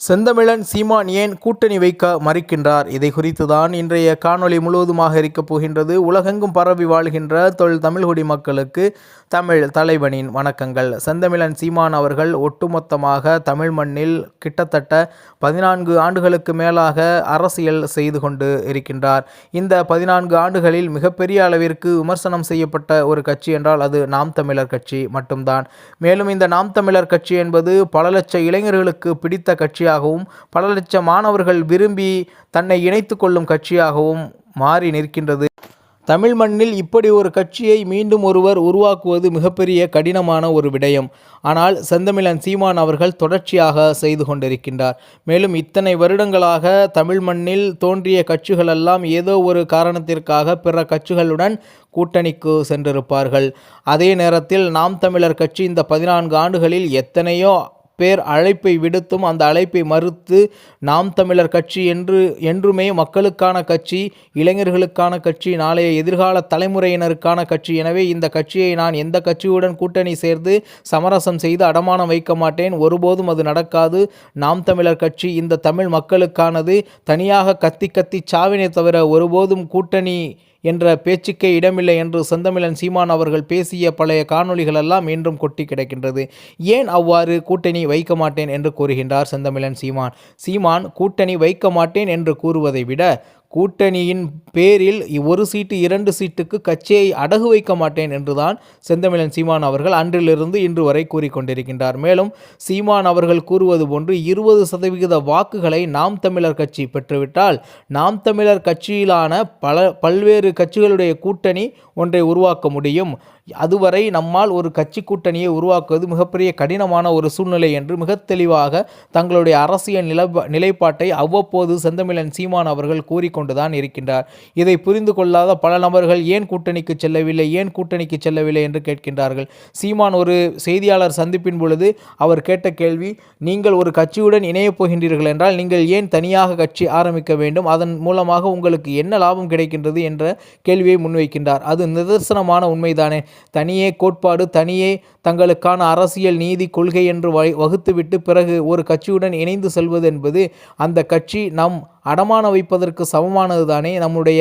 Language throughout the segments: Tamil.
செந்தமிழன் சீமான் ஏன் கூட்டணி வைக்க மறுக்கின்றார்? இதை குறித்து தான் இன்றைய காணொளி முழுவதுமாக இருக்கப் போகின்றது. உலகெங்கும் பரவி வாழ்கின்ற தொல் தமிழ்குடி மக்களுக்கு தமிழ் தலைவனின் வணக்கங்கள். செந்தமிழன் சீமான் அவர்கள் ஒட்டுமொத்தமாக தமிழ் மண்ணில் கிட்டத்தட்ட பதினான்கு ஆண்டுகளுக்கு மேலாக அரசியல் செய்து கொண்டு இருக்கின்றார். இந்த பதினான்கு ஆண்டுகளில் மிகப்பெரிய அளவிற்கு விமர்சனம் செய்யப்பட்ட ஒரு கட்சி என்றால் அது நாம் தமிழர் கட்சி மட்டும்தான். மேலும் இந்த நாம் தமிழர் கட்சி என்பது பல லட்ச இளைஞர்களுக்கு பிடித்த கட்சி கட்சியாகவும் பல லட்சம் மாணவர்கள் விரும்பி தன்னை இணைத்து கொள்ளும் கட்சியாகவும் மாறி நிற்கின்றது. தமிழ் மண்ணில் இப்படி ஒரு கட்சியை மீண்டும் ஒருவர் உருவாக்குவது மிகப்பெரிய கடினமான ஒரு விடயம். ஆனால் செந்தமிழன் சீமான் அவர்கள் தொடர்ச்சியாக செய்து கொண்டிருக்கின்றார். மேலும் இத்தனை வருடங்களாக தமிழ் மண்ணில் தோன்றிய கட்சிகளெல்லாம் ஏதோ ஒரு காரணத்திற்காக பிற கட்சிகளுடன் கூட்டணிக்கு சென்றிருப்பார்கள். அதே நேரத்தில் நாம் தமிழர் கட்சி இந்த பதினான்கு ஆண்டுகளில் எத்தனையோ பேர் அழைப்பை விடுத்தும் அந்த அழைப்பை மறுத்து நாம் தமிழர் கட்சி என்று என்றுமே மக்களுக்கான கட்சி இளைஞர்களுக்கான கட்சி நாளைய எதிர்கால தலைமுறையினருக்கான கட்சி எனவே இந்த கட்சியை நான் எந்த கட்சியுடன் கூட்டணி சேர்ந்து சமரசம் செய்து அடமானம் வைக்க மாட்டேன். ஒருபோதும் அது நடக்காது. நாம் தமிழர் கட்சி இந்த தமிழ் மக்களுக்கானது. தனியாக கத்தி கத்தி சாவினை தவிர ஒருபோதும் கூட்டணி என்ற பேச்சுக்கே இடமில்லை என்று செந்தமிழன் சீமான் அவர்கள் பேசிய பழைய காணொளிகள் எல்லாம் இன்றும் கொட்டி கிடக்கின்றது. ஏன் அவ்வாறு கூட்டணி வைக்க மாட்டேன் என்று கூறுகின்றார் செந்தமிழன் சீமான். சீமான் கூட்டணி வைக்க மாட்டேன் என்று கூறுவதை விட கூட்டணியின் பேரில் ஒரு சீட்டு இரண்டு சீட்டுக்கு கட்சியை அடகு வைக்க மாட்டேன் என்றுதான் செந்தமிழன் சீமான் அவர்கள் அன்றிலிருந்து இன்று வரை கூறிக்கொண்டிருக்கின்றார். மேலும் சீமான் அவர்கள் கூறுவது போன்று இருபது சதவிகித வாக்குகளை நாம் தமிழர் கட்சி பெற்றுவிட்டால் நாம் தமிழர் கட்சியிலான பல பல்வேறு கட்சிகளுடைய கூட்டணி ஒன்றை உருவாக்க முடியும். அதுவரை நம்மால் ஒரு கட்சி கூட்டணியை உருவாக்குவது மிகப்பெரிய கடினமான ஒரு சூழ்நிலை என்று மிக தெளிவாக தங்களுடைய அரசியல் நிலப நிலைப்பாட்டை அவ்வப்போது செந்தமிழன் சீமான் அவர்கள் கொண்டுதான் இருக்கின்றார். இதை புரிந்து கொள்ளாத பல நபர்கள் ஏன் கூட்டணிக்கு செல்லவில்லை ஏன் கூட்டணிக்கு செல்லவில்லை என்று கேட்கின்றார்கள். சீமான் ஒரு செய்தியாளர் சந்திப்பின் பொழுது அவர் கேட்ட கேள்வி நீங்கள் ஒரு கட்சியுடன் இணையப் போகின்றீர்கள் என்றால் நீங்கள் ஏன் தனியாக கட்சி ஆரம்பிக்க வேண்டும்? அதன் மூலமாக உங்களுக்கு என்ன லாபம் கிடைக்கின்றது? என்ற கேள்வியை முன்வைக்கின்றார். அது நிதர்சனமான உண்மைதானே. தனியே கோட்பாடு தனியே தங்களுக்கான அரசியல் நீதி கொள்கை என்று வகுத்துவிட்டு பிறகு ஒரு கட்சியுடன் இணைந்து செல்வது என்பது அந்த கட்சி நம் அடமான வைப்பதற்கு சமமானது தானே? நம்முடைய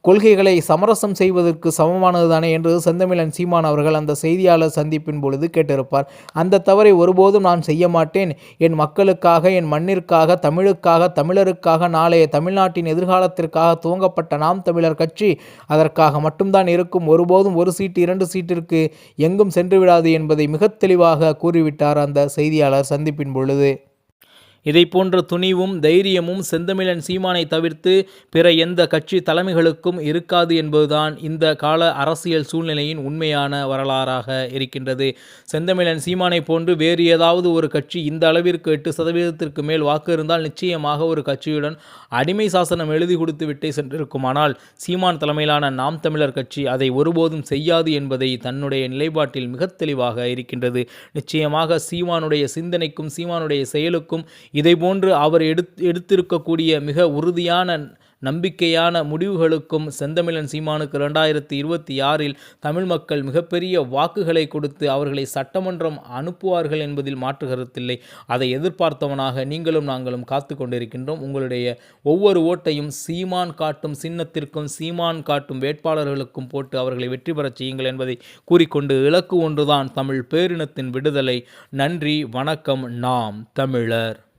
கொள்கைகளை சமரசம் செய்வதற்கு சமமானது தானே? என்று செந்தமிழன் சீமான் அவர்கள் அந்த செய்தியாளர் சந்திப்பின் பொழுது கேட்டிருப்பார். அந்த தவறை ஒருபோதும் நான் செய்ய மாட்டேன். என் மக்களுக்காக என் மண்ணிற்காக தமிழுக்காக தமிழருக்காக நாளைய தமிழ்நாட்டின் எதிர்காலத்திற்காக துவங்கப்பட்ட நாம் தமிழர் கட்சி அதற்காக மட்டும்தான் இருக்கும். ஒருபோதும் ஒரு சீட்டு இரண்டு சீட்டிற்கு எங்கும் சென்று விடாது என்பதை மிக தெளிவாக கூறிவிட்டார் அந்த செய்தியாளர் சந்திப்பின் பொழுது. இதை போன்ற துணிவும் தைரியமும் செந்தமிழன் சீமானை தவிர்த்து பிற எந்த கட்சி தலைமைகளுக்கும் இருக்காது என்பதுதான் இந்த கால அரசியல் சூழ்நிலையின் உண்மையான வரலாறாக இருக்கின்றது. செந்தமிழன் சீமானை போன்று வேறு ஏதாவது ஒரு கட்சி இந்த அளவிற்கு எட்டு சதவீதத்திற்கு மேல் வாக்கு இருந்தால் நிச்சயமாக ஒரு கட்சியுடன் அடிமை சாசனம் எழுதி கொடுத்து விட்டே சென்றிருக்குமானால் சீமான் தலைமையிலான நாம் தமிழர் கட்சி அதை ஒருபோதும் செய்யாது என்பதை தன்னுடைய நிலைப்பாட்டில் மிக தெளிவாக இருக்கின்றது. நிச்சயமாக சீமானுடைய சிந்தனைக்கும் சீமானுடைய செயலுக்கும் இதைபோன்று அவர் எடுத் எடுத்திருக்கக்கூடிய மிக உறுதியான நம்பிக்கையான முடிவுகளுக்கும் செந்தமிழன் சீமானுக்கு ரெண்டாயிரத்தி இருபத்தி ஆறில் தமிழ் மக்கள் மிகப்பெரிய வாக்குகளை கொடுத்து அவர்களை சட்டமன்றம் அனுப்புவார்கள் என்பதில் மாற்று கருத்தில்லை. அதை எதிர்பார்த்தவனாக நீங்களும் நாங்களும் காத்து கொண்டிருக்கின்றோம். உங்களுடைய ஒவ்வொரு ஓட்டையும் சீமான் காட்டும் சின்னத்திற்கும் சீமான் காட்டும் வேட்பாளர்களுக்கும் போட்டு அவர்களை வெற்றி பெறச் செய்யுங்கள் என்பதை கூறிக்கொண்டு இலக்கு ஒன்றுதான் தமிழ் பேரினத்தின் விடுதலை. நன்றி வணக்கம் நாம் தமிழர்.